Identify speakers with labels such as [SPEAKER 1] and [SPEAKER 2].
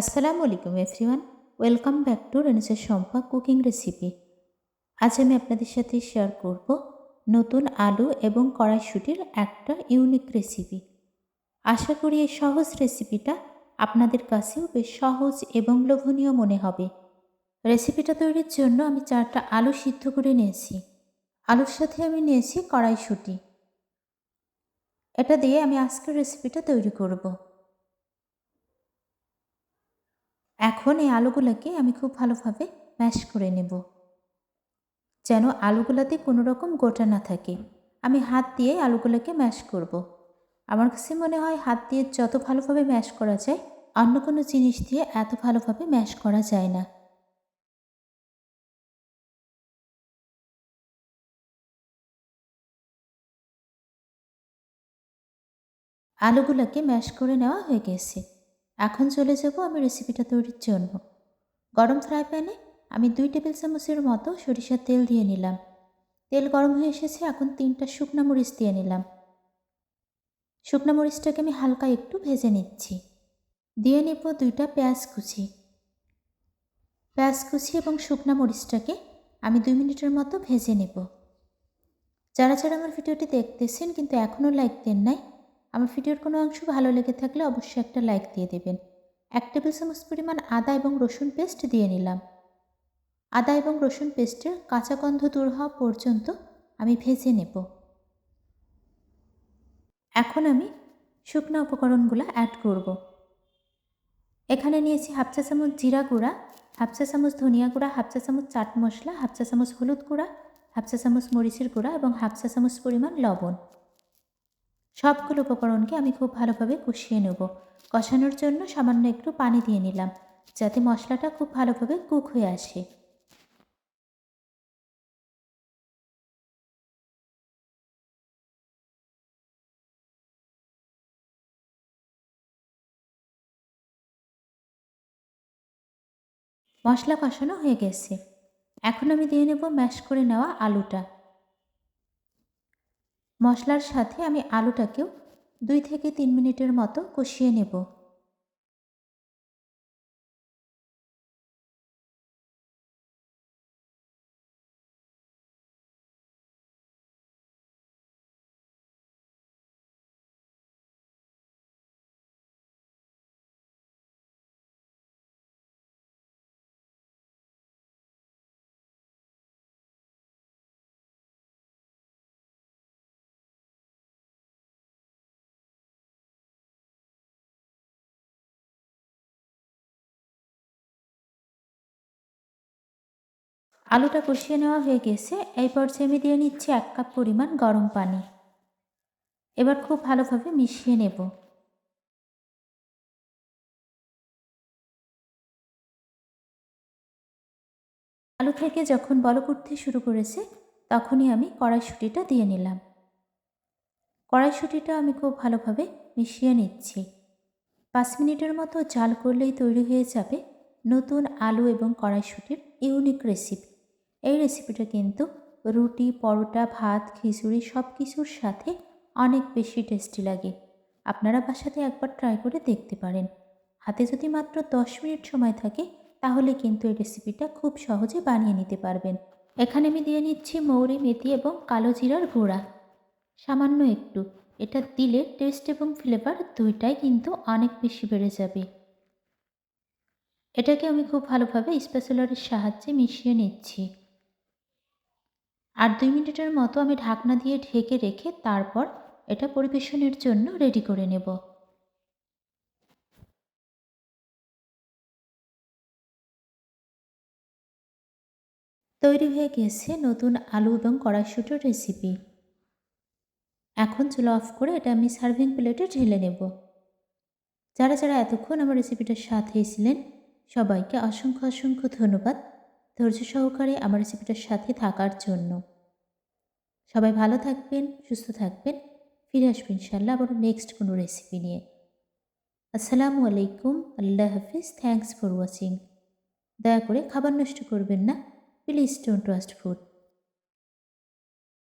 [SPEAKER 1] আসসালামু আলাইকুম everyone, welcome back to Renesa Shampa cooking recipe. আজ আমি আপনাদের সাথে শেয়ার করব নতুন আলু এবং কড়াইশুটির একটা ইউনিক রেসিপি। আশা করি এই সহজ রেসিপিটা আপনাদের কাছেও বেশ সহজ এবং লোভনীয় মনে হবে। রেসিপিটা তৈরির জন্য আমি চারটা আলু সিদ্ধ করে নিয়েছি। আলুর সাথে আমি নিয়েছি কড়াইশুটি। এটা দিয়ে আমি আজকের রেসিপিটা তৈরি করব। এখন এই আলুগুলোকে আমি খুব ভালোভাবে ম্যাশ করে নেব। যেন আলুগুলোতে কোনো রকম গোটা না থাকে। আমি হাত দিয়ে আলুগুলোকে ম্যাশ করব। আমার কাছে মনে হয় হাত দিয়ে যত ভালোভাবে ম্যাশ করা যায়, অন্য কোনো জিনিস দিয়ে এত ভালোভাবে ম্যাশ করা যায় না। আলুগুলোকে ম্যাশ করে নেওয়া হয়ে গেছে। এখন চলে যাব আমি রেসিপিটা তৈরির জন্য। গরম ফ্রাই প্যানে আমি দুই টেবিল চামচের মতো সরিষার তেল দিয়ে নিলাম। তেল গরম হয়ে এসেছে, এখন তিনটা শুকনো মরিচ দিয়ে নিলাম। শুকনো মরিচটাকে আমি হালকা একটু ভেজে নিচ্ছি। দিয়ে নেব দুইটা পেঁয়াজ কুচি। পেঁয়াজ কুচি এবং শুকনো মরিচটাকে আমি দুই মিনিটের মতো ভেজে নেব। যারা যারা আমার ভিডিওটি দেখতেছেন, কিন্তু এখনও লাইক দেন নাই আমার ভিডিওর কোনো অংশ ভালো লেগে থাকলে অবশ্যই একটা লাইক দিয়ে দেবেন। এক টেবিল চামচ পরিমাণ আদা এবং রসুন পেস্ট দিয়ে নিলাম। আদা এবং রসুন পেস্টের কাঁচা গন্ধ দূর হওয়া পর্যন্ত আমি ভেজে নেব। এখন আমি শুকনো উপকরণগুলো অ্যাড করব। এখানে নিয়েছি হাফ চা চামচ জিরা গুঁড়া, হাফ চা চামচ ধনিয়া গুঁড়া, হাফ চা চামচ চাট মশলা, হাফ চা চামচ হলুদ গুঁড়া, হাফ চা চামচ মরিচের গুঁড়া এবং হাফ চা চামচ পরিমাণ লবণ। সবগুলো উপকরণকে আমি খুব ভালোভাবে কষিয়ে নেব। কষানোর জন্য সামান্য একটু পানি দিয়ে নিলাম, যাতে মশলাটা খুব ভালোভাবে কুক হয়ে আসে। মশলা কষানো হয়ে গেছে। এখন আমি দিয়ে নেব ম্যাশ করে নেওয়া আলুটা। মশলার সাথে আমি আলুটাকেও দুই থেকে তিন মিনিটের মতো কষিয়ে নেব। আলুটা কষিয়ে নেওয়া হয়ে গেছে। এই পর্যায়ে আমি দিয়ে নিচ্ছি এক কাপ পরিমাণ গরম পানি। এবার খুব ভালোভাবে মিশিয়ে নেব। আলু থেকে যখন বলক উঠতে শুরু করেছে, তখনই আমি কড়াইশুটিটা দিয়ে নিলাম। কড়াইশুটিটা আমি খুব ভালোভাবে মিশিয়ে নিচ্ছি। পাঁচ মিনিটের মতো জাল করলেই তৈরি হয়ে যাবে নতুন আলু এবং কড়াইশুটির ইউনিক রেসিপি। এই রেসিপিটা কিন্তু রুটি, পরোটা, ভাত, খিচুড়ি সব কিছুর সাথে অনেক বেশি টেস্টি লাগে। আপনারা বাসাতে একবার ট্রাই করে দেখতে পারেন। হাতে যদি মাত্র দশ মিনিট সময় থাকে, তাহলে কিন্তু এই রেসিপিটা খুব সহজে বানিয়ে নিতে পারবেন। এখানে আমি দিয়ে নিচ্ছি মৌরি, মেথি এবং কালো জিরার গুঁড়া। সামান্য একটু। এটা দিলে টেস্ট এবং ফ্লেভার দুইটাই কিন্তু অনেক বেশি বেড়ে যাবে। এটাকে আমি খুব ভালোভাবে স্পেশালারের সাহায্যে মিশিয়ে নিচ্ছি। আর দুই মিনিটের মতো আমি ঢাকনা দিয়ে ঢেকে রেখে তারপর এটা পরিবেশনের জন্য রেডি করে নেব। তৈরি হয়ে গেছে নতুন আলু এবং কড়াইশুটোর রেসিপি এখন চুলো অফ করে এটা আমি সার্ভিং প্লেটে ঢেলে নেব। যারা যারা এতক্ষণ আমার রেসিপিটার সাথেই ছিলেন, সবাইকে অসংখ্য অসংখ্য ধন্যবাদ। ধৈর্য সহকারে আমার রেসিপিটার সাথে থাকার জন্য। সবাই ভালো থাকবেন, সুস্থ থাকবেন। ফিরে আসবেন ইনশাল্লাহ আবার নেক্সট কোনো রেসিপি নিয়ে। আসসালামু আলাইকুম, আল্লাহ হাফিজ থ্যাংকস ফর ওয়াচিং দয়া করে খাবার নষ্ট করবেন না। Please don't waste food